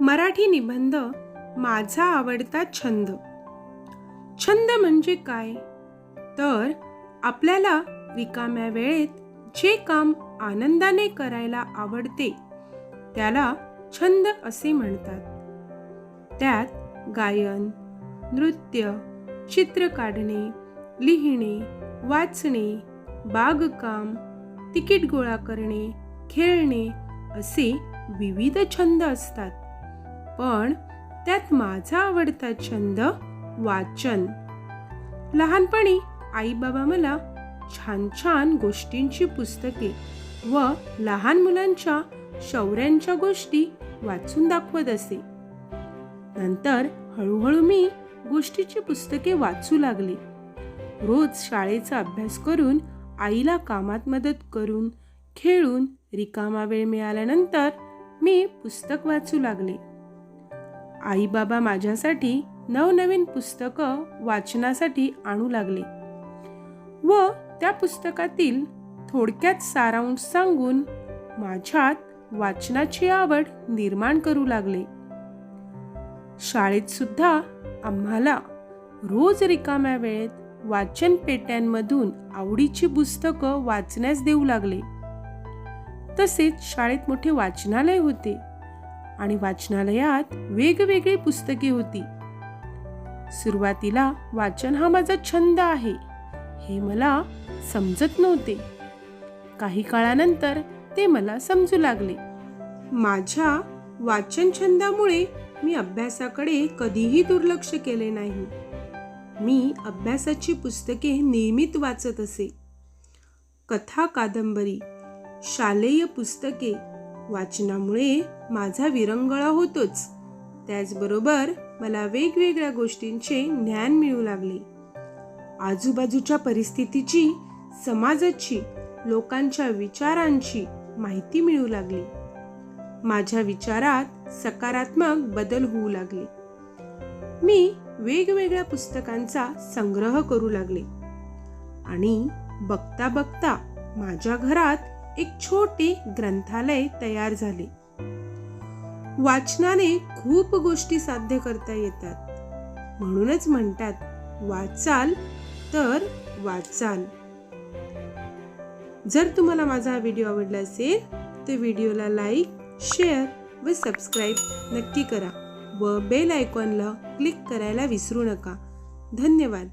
मराठी निबंध माझा आवडता छंद. छंद म्हणजे काय? तर आपल्याला रिकाम्या वेळेत जे काम आनंदाने करायला आवडते त्याला छंद असे म्हणतात. त्यात गायन नृत्य चित्र काढणे लिहिणे वाचणे बागकाम तिकीट गोळा करणे खेळणे असे विविध छंद असतात. पण त्यात माझा आवडता छंद वाचन. लहानपणी आई बाबा मला छान छान गोष्टींची पुस्तके व लहान मुलांच्या शौर्यांच्या गोष्टी वाचून दाखवत असे. नंतर हळूहळू मी गोष्टीची पुस्तके वाचू लागले. रोज शाळेचा अभ्यास करून आईला कामात मदत करून खेळून रिकामा वेळ मिळाल्यानंतर मी पुस्तक वाचू लागले. आईबाबा माझ्यासाठी नवनवीन पुस्तकं वाचनासाठी आणू लागले. व त्या पुस्तकातील थोडक्यात सारांश सांगून माझ्यात वाचनाची आवड निर्माण करू लागले. शाळेत सुद्धा आम्हाला रोज रिकाम्या वेळेत वाचन पेट्यांमधून आवडीची पुस्तकं वाचण्यास देऊ लागले. तसेच शाळेत मोठे वाचनालय होते. आणि वाचनालयात वेगवेगळी पुस्तके होती. सुरुवातीला वाचन हा माझा छंद आहे हे मला समजत नव्हते. काही काळानंतर ते मला समजू लागले. माझ्या वाचन छंदामुळे मी अभ्यासाकडे कधीही दुर्लक्ष केले नाही. मी अभ्यासाची पुस्तके नियमित वाचत असे. कथा कादंबरी शालेय पुस्तके वाचनामुळे माझा विरंगळा होतोच. त्याचबरोबर मला वेगवेगळ्या गोष्टींचे ज्ञान मिळू लागले. आजूबाजूच्या परिस्थितीची समाजाची लोकांच्या विचारांची माहिती मिळू लागली. माझ्या विचारात सकारात्मक बदल होऊ लागले. मी वेगवेगळ्या पुस्तकांचा संग्रह करू लागले. आणि बघता बघता माझ्या घरात एक छोटी ग्रंथालय तयार झाले. वाचनाने खूप गोष्टी साध्य करता येतात. म्हणूनच म्हणतात वाचाल तर वाचाल. जर तुम्हाला माझा हा व्हिडिओ आवडला असेल तर व्हिडिओला लाईक शेअर व सबस्क्राईब नक्की करा व बेल आयकॉनला क्लिक करायला विसरू नका. धन्यवाद.